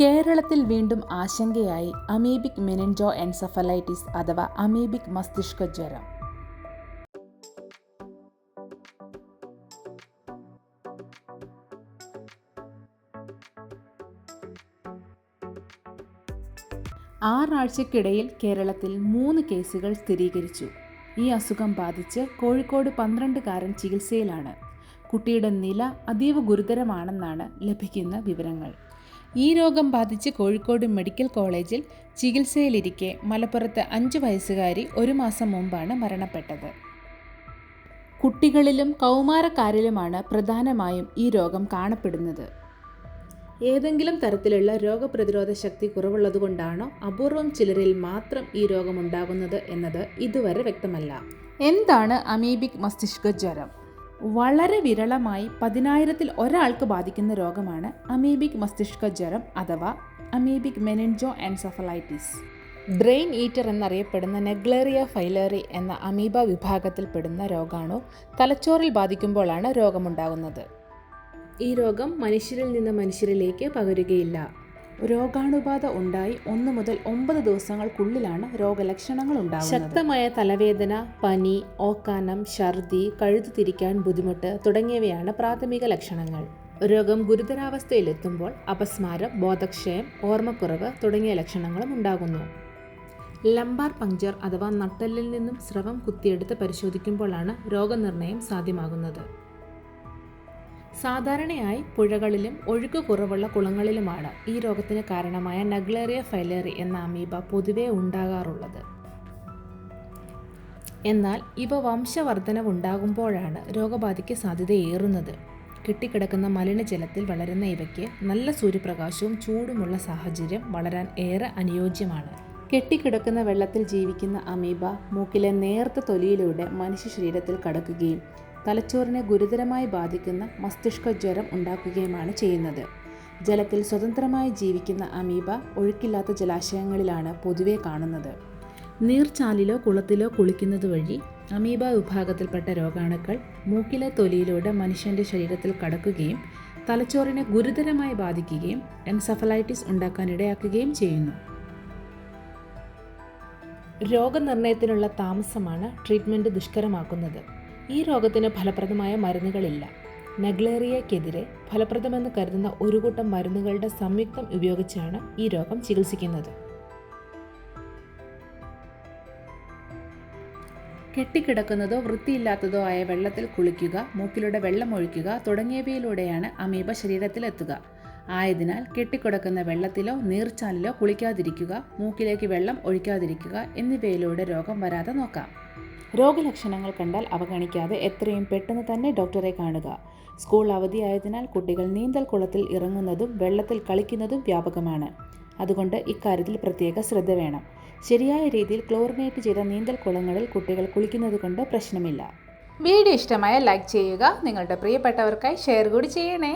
കേരളത്തിൽ വീണ്ടും ആശങ്കയായി അമീബിക് മെനിൻജോ എൻസഫലൈറ്റിസ് അഥവാ അമീബിക് മസ്തിഷ്ക ജ്വരം. ആറാഴ്ചക്കിടയിൽ കേരളത്തിൽ മൂന്ന് കേസുകൾ സ്ഥിരീകരിച്ചു. ഈ അസുഖം ബാധിച്ച് കോഴിക്കോട് പന്ത്രണ്ടുകാരൻ ചികിത്സയിലാണ്. കുട്ടിയുടെ നില അതീവ ഗുരുതരമാണെന്നാണ് ലഭിക്കുന്ന വിവരങ്ങൾ. ഈ രോഗം ബാധിച്ച് കോഴിക്കോട് മെഡിക്കൽ കോളേജിൽ ചികിത്സയിലിരിക്കെ മലപ്പുറത്ത് അഞ്ച് വയസ്സുകാരി ഒരു മാസം മുമ്പാണ് മരണപ്പെട്ടത്. കുട്ടികളിലും കൗമാരക്കാരിലുമാണ് പ്രധാനമായും ഈ രോഗം കാണപ്പെടുന്നത്. ഏതെങ്കിലും തരത്തിലുള്ള രോഗപ്രതിരോധ ശക്തി കുറവുള്ളതുകൊണ്ടാണോ അപൂർവം ചിലരിൽ മാത്രം ഈ രോഗമുണ്ടാകുന്നത് എന്നത് ഇതുവരെ വ്യക്തമല്ല. എന്താണ് അമീബിക് മസ്തിഷ്ക ജ്വരം? വളരെ വിരളമായി പതിനായിരത്തിൽ ഒരാൾക്ക് ബാധിക്കുന്ന രോഗമാണ് അമീബിക് മസ്തിഷ്ക ജ്വരം അഥവാ amoebic meningoencephalitis. Brain eater എന്നറിയപ്പെടുന്ന നെഗ്ലേറിയ ഫൈലേറി എന്ന അമീബ വിഭാഗത്തിൽപ്പെടുന്ന രോഗാണോ തലച്ചോറിൽ ബാധിക്കുമ്പോഴാണ് രോഗമുണ്ടാകുന്നത്. ഈ രോഗം മനുഷ്യരിൽ നിന്ന് മനുഷ്യരിലേക്ക് പകരുകയില്ല. രോഗാണുബാധ ഉണ്ടായി ഒന്ന് മുതൽ ഒമ്പത് ദിവസങ്ങൾക്കുള്ളിലാണ് രോഗലക്ഷണങ്ങൾ ഉണ്ടാകുന്നത് ശക്തമായ തലവേദന പനി ഓക്കാനം ഛർദി കഴുതു തിരിക്കാൻ ബുദ്ധിമുട്ട് തുടങ്ങിയവയാണ് പ്രാഥമിക ലക്ഷണങ്ങൾ. രോഗം ഗുരുതരാവസ്ഥയിലെത്തുമ്പോൾ അപസ്മാരം ബോധക്ഷയം ഓർമ്മക്കുറവ് തുടങ്ങിയ ലക്ഷണങ്ങളും ഉണ്ടാകുന്നു. ലംബാർ പങ്ചർ അഥവാ നട്ടലിൽ നിന്നും സ്രവം കുത്തിയെടുത്ത് പരിശോധിക്കുമ്പോഴാണ് രോഗനിർണയം സാധ്യമാകുന്നത്. സാധാരണയായി പുഴകളിലും ഒഴുക്ക് കുറവുള്ള കുളങ്ങളിലുമാണ് ഈ രോഗത്തിന് കാരണമായ നഗ്ലേറിയ ഫൈലേറി എന്ന അമീബ പൊതുവെ ഉണ്ടാകാറുള്ളത്. എന്നാൽ ഇവ വംശവർധനവുണ്ടാകുമ്പോഴാണ് രോഗബാധയ്ക്ക് സാധ്യതയേറുന്നത്. കെട്ടിക്കിടക്കുന്ന മലിനജലത്തിൽ വളരുന്ന ഇവയ്ക്ക് നല്ല സൂര്യപ്രകാശവും ചൂടുമുള്ള സാഹചര്യം വളരാൻ ഏറെ അനുയോജ്യമാണ്. കെട്ടിക്കിടക്കുന്ന വെള്ളത്തിൽ ജീവിക്കുന്ന അമീബ മൂക്കിലെ നേർത്ത തൊലിയിലൂടെ മനുഷ്യ ശരീരത്തിൽ കടക്കുകയും തലച്ചോറിനെ ഗുരുതരമായി ബാധിക്കുന്ന മസ്തിഷ്ക ജ്വരം ഉണ്ടാക്കുകയുമാണ് ചെയ്യുന്നത്. ജലത്തിൽ സ്വതന്ത്രമായി ജീവിക്കുന്ന അമീബ ഒഴുക്കില്ലാത്ത ജലാശയങ്ങളിലാണ് പൊതുവെ കാണുന്നത്. നീർച്ചാലിലോ കുളത്തിലോ കുളിക്കുന്നത് വഴി അമീബ വിഭാഗത്തിൽപ്പെട്ട രോഗാണുക്കൾ മൂക്കിലെ തൊലിയിലൂടെ മനുഷ്യന്റെ ശരീരത്തിൽ കടക്കുകയും തലച്ചോറിനെ ഗുരുതരമായി ബാധിക്കുകയും എൻസഫലൈറ്റിസ് ഉണ്ടാക്കാനിടയാക്കുകയും ചെയ്യുന്നു. രോഗനിർണയത്തിനുള്ള താമസമാണ് ട്രീറ്റ്മെന്റ് ദുഷ്കരമാക്കുന്നത്. ഈ രോഗത്തിന് ഫലപ്രദമായ മരുന്നുകളില്ല. നഗ്ലേറിയക്കെതിരെ ഫലപ്രദമെന്ന് കരുതുന്ന ഒരു കൂട്ടം മരുന്നുകളുടെ സംയുക്തം ഉപയോഗിച്ചാണ് ഈ രോഗം ചികിത്സിക്കുന്നത്. കെട്ടിക്കിടക്കുന്നതോ വൃത്തിയില്ലാത്തതോ ആയ വെള്ളത്തിൽ കുളിക്കുക മൂക്കിലൂടെ വെള്ളം ഒഴിക്കുക തുടങ്ങിയവയിലൂടെയാണ് അമീബ ശരീരത്തിലെത്തുക. ആയതിനാൽ കെട്ടിക്കിടക്കുന്ന വെള്ളത്തിലോ നീർച്ചാലിലോ കുളിക്കാതിരിക്കുക മൂക്കിലേക്ക് വെള്ളം ഒഴിക്കാതിരിക്കുക എന്നിവയിലൂടെ രോഗം വരാതെ നോക്കാം. രോഗലക്ഷണങ്ങൾ കണ്ടാൽ അവഗണിക്കാതെ എത്രയും പെട്ടെന്ന് തന്നെ ഡോക്ടറെ കാണുക. സ്കൂൾ അവധിയായതിനാൽ കുട്ടികൾ നീന്തൽ കുളത്തിൽ ഇറങ്ങുന്നതും വെള്ളത്തിൽ കളിക്കുന്നതും വ്യാപകമാണ്. അതുകൊണ്ട് ഇക്കാര്യത്തിൽ പ്രത്യേക ശ്രദ്ധ വേണം. ശരിയായ രീതിയിൽ ക്ലോറിനേറ്റ് ചെയ്ത നീന്തൽ കുളങ്ങളിൽ കുട്ടികൾ കുളിക്കുന്നത് കൊണ്ട് പ്രശ്നമില്ല. വീഡിയോ ഇഷ്ടമായ ലൈക്ക് ചെയ്യുക നിങ്ങളുടെ പ്രിയപ്പെട്ടവർക്കായി ഷെയർ കൂടി ചെയ്യണേ.